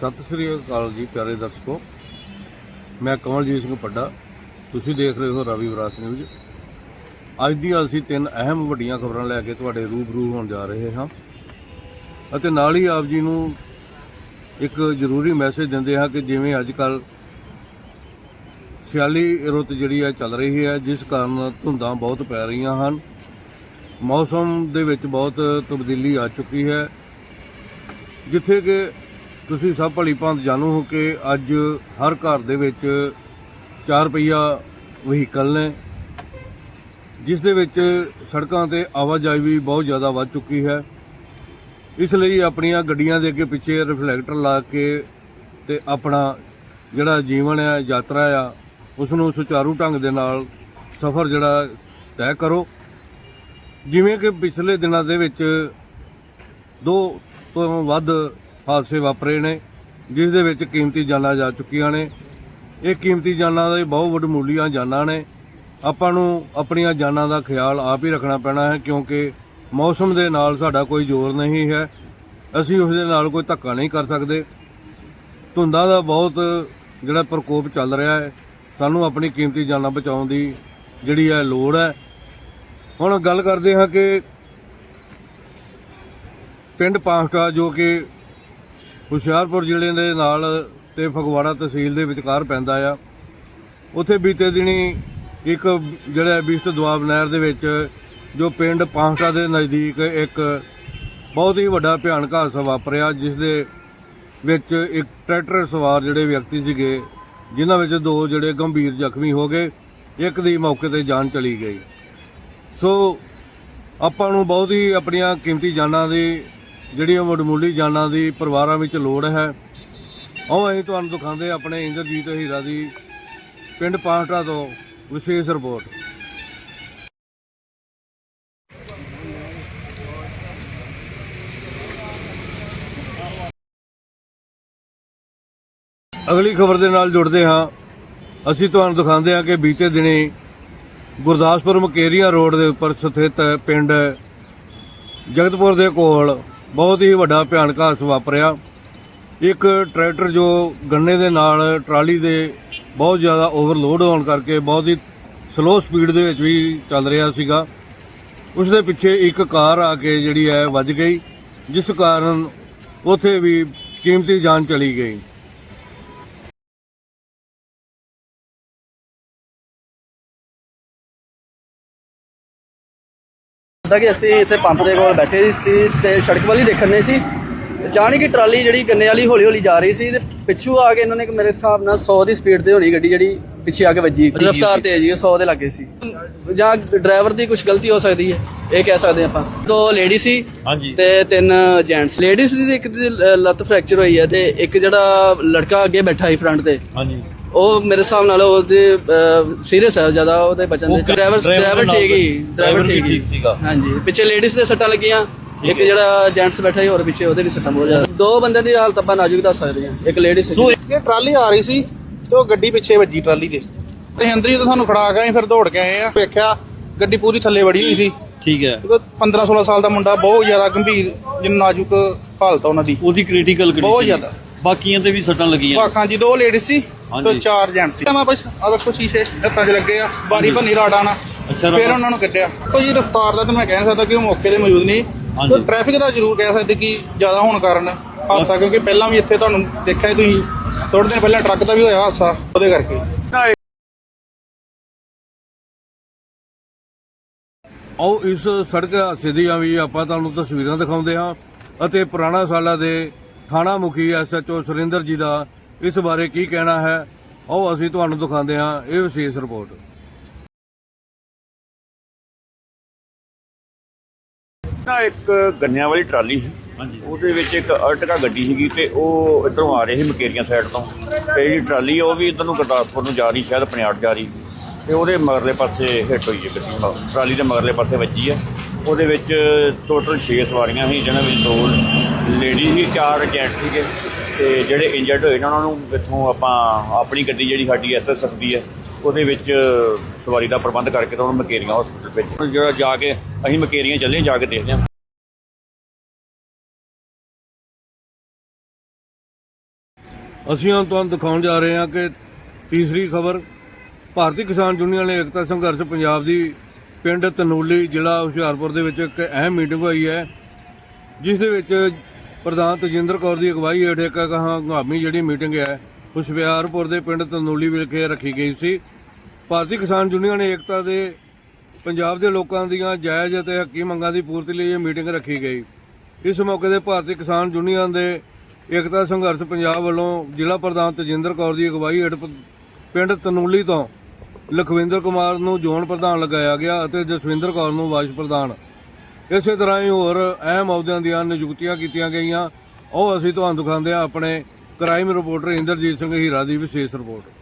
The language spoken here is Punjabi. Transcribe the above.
ਸਤਿ ਸ੍ਰੀ ਅਕਾਲ ਜੀ, ਪਿਆਰੇ ਦਰਸ਼ਕੋ। ਮੈਂ ਕਮਲਜੀਤ ਸਿੰਘ ਪੱਡਾ ਤੁਸੀਂ ਦੇਖ ਰਹੇ ਹੋ ਰਵੀ ਵਿਰਾਸ ਨਿਊਜ਼। ਅੱਜ ਦੀ ਅਸੀਂ ਤਿੰਨ ਅਹਿਮ ਵੱਡੀਆਂ ਖਬਰਾਂ ਲੈ ਕੇ ਤੁਹਾਡੇ ਰੂਬਰੂ ਹੋਣ ਜਾ ਰਹੇ ਹਾਂ। ਅਤੇ ਨਾਲ ਹੀ ਆਪ ਜੀ ਨੂੰ ਇੱਕ ਜ਼ਰੂਰੀ ਮੈਸੇਜ ਦਿੰਦੇ ਹਾਂ ਕਿ ਜਿਵੇਂ ਅੱਜ ਕੱਲ ਸਿਆਲੀ ਰੁੱਤ ਜਿਹੜੀ ਹੈ ਚੱਲ ਰਹੀ ਹੈ, ਜਿਸ ਕਾਰਨ ਧੁੰਦਾਂ ਬਹੁਤ ਪੈ ਰਹੀਆਂ ਹਨ। ਮੌਸਮ ਦੇ ਵਿੱਚ ਬਹੁਤ ਤਬਦੀਲੀ ਆ ਚੁੱਕੀ ਹੈ। ਜਿੱਥੇ ਕਿ ਤੁਸੀਂ ਸਭ ਭਲੀ ਭਾਂਤ ਜਾਣੂ ਹੋ ਕਿ ਅੱਜ ਹਰ ਘਰ ਦੇ ਵਿੱਚ ਚਾਰ ਪਹੀਆ ਵਹੀਕਲ ਨੇ, ਜਿਸ ਦੇ ਵਿੱਚ ਸੜਕਾਂ ਤੇ ਆਵਾਜਾਈ ਵੀ ਬਹੁਤ ਜ਼ਿਆਦਾ ਵੱਧ ਚੁੱਕੀ ਹੈ। ਇਸ ਲਈ ਆਪਣੀਆਂ ਗੱਡੀਆਂ ਦੇ ਅੱਗੇ ਪਿੱਛੇ ਰਿਫਲੈਕਟਰ ਲਾ ਕੇ ਤੇ ਆਪਣਾ ਜਿਹੜਾ ਜੀਵਨ ਹੈ, ਯਾਤਰਾ ਆ ਉਸ ਨੂੰ ਸੁਚਾਰੂ ਢੰਗ ਦੇ ਨਾਲ ਸਫ਼ਰ ਜਿਹੜਾ ਤੈਅ ਕਰੋ। ਜਿਵੇਂ ਕਿ ਪਿਛਲੇ ਦਿਨਾਂ ਦੇ ਵਿੱਚ ਦੋ ਤੋਂ ਵੱਧ ਹਾਦਸੇ ਵਾਪਰੇ ਨੇ, ਜਿਸ ਦੇ ਵਿੱਚ ਕੀਮਤੀ ਜਾਨਾਂ ਜਾ ਚੁੱਕੀਆਂ ਨੇ। ਇਹ ਕੀਮਤੀ ਜਾਨਾਂ ਦੇ ਬਹੁਤ ਵੱਡਮੁੱਲੀਆਂ ਜਾਨਾਂ ਨੇ। ਆਪਾਂ ਨੂੰ ਆਪਣੀਆਂ ਜਾਨਾਂ ਦਾ ਖਿਆਲ ਆਪ ਹੀ ਰੱਖਣਾ ਪੈਣਾ ਹੈ, ਕਿਉਂਕਿ ਮੌਸਮ ਦੇ ਨਾਲ ਸਾਡਾ ਕੋਈ ਜ਼ੋਰ ਨਹੀਂ ਹੈ। ਅਸੀਂ ਉਸ ਦੇ ਨਾਲ ਕੋਈ ਧੱਕਾ ਨਹੀਂ ਕਰ ਸਕਦੇ। ਧੁੰਦਾਂ ਦਾ ਬਹੁਤ ਜਿਹੜਾ ਪ੍ਰਕੋਪ ਚੱਲ ਰਿਹਾ ਹੈ, ਸਾਨੂੰ ਆਪਣੀ ਕੀਮਤੀ ਜਾਨਾਂ ਬਚਾਉਣ ਦੀ ਜਿਹੜੀ ਹੈ ਲੋੜ ਹੈ। ਹੁਣ ਗੱਲ ਕਰਦੇ ਹਾਂ ਕਿ ਪਿੰਡ ਪਾਂਸਟਾ ਜੋ ਕਿ ਹੁਸ਼ਿਆਰਪੁਰ ਜ਼ਿਲ੍ਹੇ ਦੇ ਨਾਲ ਤੇ ਫਗਵਾੜਾ ਤਹਿਸੀਲ ਦੇ ਵਿਚਕਾਰ ਪੈਂਦਾ ਆ। ਉੱਥੇ ਬੀਤੇ ਦਿਨੀ ਇੱਕ ਜਿਹੜਾ ਬਿਸਤ ਦੁਆਬ ਨਹਿਰ ਦੇ ਵਿੱਚ ਜੋ ਪਿੰਡ ਪਾਂਸਟਾ ਦੇ ਨਜ਼ਦੀਕ ਇੱਕ ਬਹੁਤ ਹੀ ਵੱਡਾ ਭਿਆਨਕ ਹਾਦਸਾ ਵਾਪਰਿਆ ਜਿਸ ਦੇ ਵਿੱਚ ਇੱਕ ਟਰੈਕਟਰ ਸਵਾਰ ਜਿਹੜੇ ਵਿਅਕਤੀ ਸੀਗੇ, ਜਿਨ੍ਹਾਂ ਵਿੱਚ ਦੋ ਜਿਹੜੇ ਗੰਭੀਰ ਜ਼ਖਮੀ ਹੋ ਗਏ, ਇੱਕ ਦੀ ਮੌਕੇ ਤੇ ਜਾਨ ਚਲੀ ਗਈ। ਸੋ ਆਪਾਂ ਨੂੰ ਬਹੁਤ ਹੀ ਆਪਣੀਆਂ ਕੀਮਤੀ ਜਾਨਾਂ ਦੀ ਜਿਹੜੀ ਉਹ ਵਡਮੁੱਲੀ ਜਾਨਾਂ ਦੀ ਪਰਿਵਾਰਾਂ ਵਿੱਚ ਲੋੜ ਹੈ, ਉਹ ਅਸੀਂ ਤੁਹਾਨੂੰ ਦਿਖਾਉਂਦੇ ਹਾਂ ਆਪਣੇ ਇੰਦਰਜੀਤ ਹੀਰਾ ਦੀ ਪਿੰਡ ਪਾਂਟਾ ਤੋਂ ਵਿਸ਼ੇਸ਼ ਰਿਪੋਰਟ। ਅਗਲੀ ਖਬਰ ਦੇ ਨਾਲ ਜੁੜਦੇ ਹਾਂ। ਅਸੀਂ ਤੁਹਾਨੂੰ ਦਿਖਾਉਂਦੇ ਹਾਂ ਕਿ ਬੀਤੇ ਦਿਨੀ ਗੁਰਦਾਸਪੁਰ ਮਕੇਰੀਆ ਰੋਡ ਦੇ ਉੱਪਰ ਸਥਿਤ ਪਿੰਡ ਜਗਤਪੁਰ ਦੇ ਕੋਲ ਬਹੁਤ ਹੀ ਵੱਡਾ ਭਿਆਨਕ ਹਾਦਸਾ ਵਾਪਰਿਆ। ਇੱਕ ਟਰੈਕਟਰ ਜੋ ਗੰਨੇ ਦੇ ਨਾਲ ਟਰਾਲੀ ਦੇ ਬਹੁਤ ਜ਼ਿਆਦਾ ਓਵਰਲੋਡ ਹੋਣ ਕਰਕੇ ਬਹੁਤ ਹੀ ਸਲੋ ਸਪੀਡ ਦੇ ਵਿੱਚ ਵੀ ਚੱਲ ਰਿਹਾ ਸੀਗਾ। ਉਸ ਦੇ ਪਿੱਛੇ ਇੱਕ ਕਾਰ ਆ ਕੇ ਜਿਹੜੀ ਹੈ ਵੱਜ ਗਈ, ਜਿਸ ਕਾਰਨ ਉੱਥੇ ਵੀ ਕੀਮਤੀ ਜਾਨ ਚਲੀ ਗਈ। ਪਤਾ ਕਿ ਅਸੀਂ ਇੱਥੇ ਪੰਪ ਦੇ ਕੋਲ ਬੈਠੇ ਸੀ ਤੇ ਸੜਕ ਵਾਲੀ ਦੇਖਣ ਨੇ ਸੀ। ਅਚਾਨਕ ਹੀ ਟਰਾਲੀ ਜਿਹੜੀ ਗੰਨੇ ਵਾਲੀ ਹੌਲੀ ਹੌਲੀ ਜਾ ਰਹੀ ਸੀ ਤੇ ਪਿੱਛੋਂ ਆ ਕੇ ਇਹਨਾਂ ਨੇ ਮੇਰੇ ਹਿਸਾਬ ਨਾਲ 100 ਦੀ ਸਪੀਡ ਤੇ ਹੋਣੀ ਗੱਡੀ ਜਿਹੜੀ ਪਿੱਛੇ ਆ ਕੇ ਵੱਜੀ। ਰਫਤਾਰ ਤੇ ਹੈ ਜੀ ਉਹ 100 ਦੇ ਲੱਗੇ ਸੀ। ਜਾਂ ਡਰਾਈਵਰ ਦੀ ਕੁਝ ਗਲਤੀ ਹੋ ਸਕਦੀ ਹੈ ਇਹ ਕਹਿ ਸਕਦੇ ਆਪਾਂ। ਦੋ ਲੇਡੀ ਸੀ ਹਾਂਜੀ। ਤੇ ਤਿੰਨ ਜੈਂਟਸ ਲੇਡੀਜ਼ ਦੀ ਇੱਕ ਦੀ ਲੱਤ ਫ੍ਰੈਕਚਰ ਹੋਈ ਹੈ ਤੇ ਇੱਕ ਜਿਹੜਾ ਲੜਕਾ ਅੱਗੇ ਬੈਠਾ ਸੀ ਫਰੰਟ ਤੇ। ਹਾਂਜੀ। ਉਹ ਮੇਰੇ ਹਿਸਾਬ ਨਾਲ ਉਹਦੇ ਸੀਰੀਅਸ ਹੈ ਜ਼ਿਆਦਾ ਉਹਦੇ ਬਚਣ ਦੇ। ਡਰਾਈਵਰ ਡਰਾਈਵਰ ਠੀਕ ਹੀ ਡਰਾਈਵਰ ਠੀਕ ਹੀ। ਸੀਗਾ। ਹਾਂਜੀ। ਪਿੱਛੇ ਲੇਡੀਜ਼ ਦੇ ਸੱਟਾਂ ਲੱਗੀਆਂ ਇੱਕ ਜਿਹੜਾ ਜੈਂਟਸ ਬੈਠਾ ਸੀ ਹੋਰ ਪਿੱਛੇ ਉਹਦੇ ਵੀ ਸੱਟਾਂ ਬਹੁਤ ਜ਼ਿਆਦਾ। ਦੋ ਬੰਦਿਆਂ ਦੀ ਹਾਲਤ ਆਪਾਂ ਨਾਜ਼ੁਕ ਦੱਸ ਸਕਦੇ ਹਾਂ। ਇੱਕ ਲੇਡੀ ਸੀ ਇਹ ਟਰਾਲੀ ਆ ਰਹੀ ਸੀ ਤੇ ਉਹ ਗੱਡੀ ਪਿੱਛੇ ਵੱਜੀ ਟਰਾਲੀ ਦੇ ਤੇ ਅੰਦਰ ਤਾਂ ਸਾਨੂੰ ਖੜਾ ਕੇ ਫਿਰ ਦੌੜ ਕੇ ਆਏ ਆ। ਵੇਖਿਆ ਗੱਡੀ ਪੂਰੀ ਥੱਲੇ ਵੜੀ ਹੋਈ ਸੀ। ਠੀਕ ਹੈ। ਉਹਦਾ 15 16 ਸਾਲ ਦਾ ਮੁੰਡਾ ਬਹੁਤ ਜ਼ਿਆਦਾ ਗੰਭੀਰ ਜਿਨ ਨਾਜ਼ੁਕ ਹਾਲਤ ਆ ਉਹਨਾਂ ਦੀ। ਉਹਦੀ ਕ੍ਰਿਟੀਕਲ ਬਹੁਤ ਜ਼ਿਆਦਾ। ਬਾਕੀਆਂ ਤੇ ਵੀ ਸੱਟਾਂ ਲੱਗੀਆਂ। ਵਾਖਾਂ ਜੀ ਦੋ ਲੇਡੀ ਸੀ। ਤੇ। ਚਾਰ ਜੈਂਟ ਸੀ। ਮੈਂ ਬਸ ਆ ਵੇਖੋ ਸ਼ੀਸ਼ੇ ਹੱਥਾਂ 'ਚ ਲੱਗੇ ਆ ਬਾਰੀ ਭੰਨੀ ਰਾੜਾ ਰਾੜਾ। ਫਿਰ ਉਹਨਾਂ ਨੂੰ ਕੱਢਿਆ। ਕੋਈ ਰਫਤਾਰ ਦਾ ਤਾਂ ਮੈਂ ਕਹਿ ਨਹੀਂ ਸਕਦਾ ਕਿ ਉਹ ਮੌਕੇ ਤੇ ਮੌਜੂਦ ਨਹੀਂ। ਹਾਂਜੀ। ਤੇ ਟ੍ਰੈਫਿਕ ਦਾ ਜ਼ਰੂਰ ਕਹਿ ਸਕਦੇ ਕਿ ਜ਼ਿਆਦਾ ਹੋਣ ਕਾਰਨ ਹਾਦਸਾ ਕਿਉਂਕਿ ਪਹਿਲਾਂ ਵੀ ਇੱਥੇ ਤੁਹਾਨੂੰ ਦੇਖਿਆ ਤੁਸੀਂ। ਥੋੜੇ ਦਿਨ ਪਹਿਲਾਂ ਟਰੱਕ ਦਾ ਵੀ ਹੋਇਆ ਹਾਦਸਾ ਉਹਦੇ ਕਰਕੇ। ਆਓ ਇਸ ਸੜਕ ਹਾਦਸੇ ਦੀਆਂ ਵੀ ਆਪਾਂ ਤੁਹਾਨੂੰ ਤਸਵੀਰਾਂ ਦਿਖਾਉਂਦੇ ਹਾਂ ਅਤੇ ਪੁਰਾਣਾ ਸਾਲਾ ਦੇ ਥਾਣਾ ਮੁਖੀ ਐਸਐਚਓ ਸੁਰਿੰਦਰ ਜੀ ਦਾ ਇਸ ਬਾਰੇ ਕੀ ਕਹਿਣਾ ਹੈ ਆਓ ਅਸੀਂ ਤੁਹਾਨੂੰ ਦਿਖਾਉਂਦੇ ਹਾਂ ਇਹ ਵਿਸ਼ੇਸ਼ ਰਿਪੋਰਟ। ਨਾ ਇੱਕ ਗੰਨਿਆਂ ਵਾਲੀ ਟਰਾਲੀ ਸੀ। ਉਹਦੇ ਵਿੱਚ ਇੱਕ ਅਰਟਕਾ ਗੱਡੀ ਸੀਗੀ ਤੇ ਉਹ ਇੱਧਰੋਂ ਆ ਰਹੀ ਸੀ ਮਕੇਰੀਆਂ ਸਾਈਡ ਤੋਂ। ਤੇ ਜਿਹੜੀ ਟਰਾਲੀ ਆ ਉਹ ਵੀ ਇੱਧਰ ਨੂੰ ਗੁਰਦਾਸਪੁਰ ਨੂੰ ਜਾ ਰਹੀ ਸ਼ਾਇਦ ਪਨਿਆੜ ਜਾ ਰਹੀ। ਤੇ ਉਹਦੇ ਮਗਰਲੇ ਪਾਸੇ ਹਿੱਟ ਹੋਈ ਹੈ ਗੱਡੀ। ਟਰਾਲੀ ਦੇ ਮਗਰਲੇ ਪਾਸੇ ਵੱਜੀ ਹੈ। ਉਹਦੇ ਵਿੱਚ ਟੋਟਲ 6 ਸਵਾਰੀਆਂ ਸੀ ਜਿਹਨਾਂ ਵਿੱਚ ਦੋ ਲੇਡੀ ਸੀ ਚਾਰ ਜੈਂਟ ਸੀਗੇ। ਤੇ ਜਿਹੜੇ ਇੰਜਰਡ ਹੋਏ ਨੇ, ਉਹਨਾਂ ਨੂੰ ਇੱਥੋਂ ਆਪਾਂ ਆਪਣੀ ਗੱਡੀ ਜਿਹੜੀ ਸਾਡੀ ਐਸਐਸਐਫ ਦੀ ਹੈ, ਉਹਦੇ ਵਿੱਚ ਸਵਾਰੀ ਦਾ ਪ੍ਰਬੰਧ ਕਰਕੇ ਤਾਂ ਉਹਨੂੰ ਮਕੇਰੀਆਂ ਹਸਪੀਟਲ ਵਿੱਚ ਜਿਹੜਾ ਜਾ ਕੇ ਅਸੀਂ ਮਕੇਰੀਆਂ ਚੱਲੇ, ਜਾ ਕੇ ਦੇਖਦੇ ਹਾਂ। ਅਸੀਂ ਹੁਣ ਤੁਹਾਨੂੰ ਦਿਖਾਉਣ ਜਾ ਰਹੇ ਹਾਂ ਕਿ ਤੀਸਰੀ ਖਬਰ, ਭਾਰਤੀ ਕਿਸਾਨ ਯੂਨੀਅਨ ਨੇ ਏਕਤਾ ਸੰਘਰਸ਼ ਪੰਜਾਬ ਦੀ ਪਿੰਡ ਤਨੂਲੀ ਜ਼ਿਲ੍ਹਾ ਹੁਸ਼ਿਆਰਪੁਰ ਦੇ ਵਿੱਚ ਇੱਕ ਅਹਿਮ ਮੀਟਿੰਗ ਹੋਈ ਹੈ, ਜਿਸ ਦੇ ਵਿੱਚ ਪ੍ਰਧਾਨ ਤਜਿੰਦਰ ਕੌਰ ਦੀ ਅਗਵਾਈ ਹੇਠ ਇੱਕ ਹੰਗਾਮੀ ਜਿਹੜੀ ਮੀਟਿੰਗ ਹੈ, ਹੁਸ਼ਿਆਰਪੁਰ ਦੇ ਪਿੰਡ ਤਨੂਲੀ ਵਿਖੇ ਰੱਖੀ ਗਈ ਸੀ। ਭਾਰਤੀ ਕਿਸਾਨ ਯੂਨੀਅਨ ਏਕਤਾ ਦੇ ਪੰਜਾਬ ਦੇ ਲੋਕਾਂ ਦੀਆਂ ਜਾਇਜ਼ ਅਤੇ ਹੱਕੀ ਮੰਗਾਂ ਦੀ ਪੂਰਤੀ ਲਈ ਇਹ ਮੀਟਿੰਗ ਰੱਖੀ ਗਈ। ਇਸ ਮੌਕੇ ਤੇ ਭਾਰਤੀ ਕਿਸਾਨ ਯੂਨੀਅਨ ਦੇ ਏਕਤਾ ਸੰਘਰਸ਼ ਪੰਜਾਬ ਵੱਲੋਂ ਜ਼ਿਲ੍ਹਾ ਪ੍ਰਧਾਨ ਤਜਿੰਦਰ ਕੌਰ ਦੀ ਅਗਵਾਈ ਹੇਠ ਪਿੰਡ ਤਨੂਲੀ ਤੋਂ ਲਖਵਿੰਦਰ ਕੁਮਾਰ ਨੂੰ ਜ਼ੋਨ ਪ੍ਰਧਾਨ ਲਗਾਇਆ ਗਿਆ ਅਤੇ ਜਸਵਿੰਦਰ ਕੌਰ ਨੂੰ ਵਾਈਸ ਪ੍ਰਧਾਨ ਇਸੇ ਤਰ੍ਹਾਂ ਹੀ ਹੋਰ ਅਹਿਮ ਅਹੁਦਿਆਂ ਦੀਆਂ ਨਿਯੁਕਤੀਆਂ ਕੀਤੀਆਂ ਗਈਆਂ। ਉਹ ਅਸੀਂ ਤੁਹਾਨੂੰ ਦਿਖਾਉਂਦੇ ਹਾਂ ਆਪਣੇ ਕ੍ਰਾਈਮ ਰਿਪੋਰਟਰ ਇੰਦਰਜੀਤ ਸਿੰਘ ਹੀਰਾ ਦੀ ਵਿਸ਼ੇਸ਼ ਰਿਪੋਰਟ।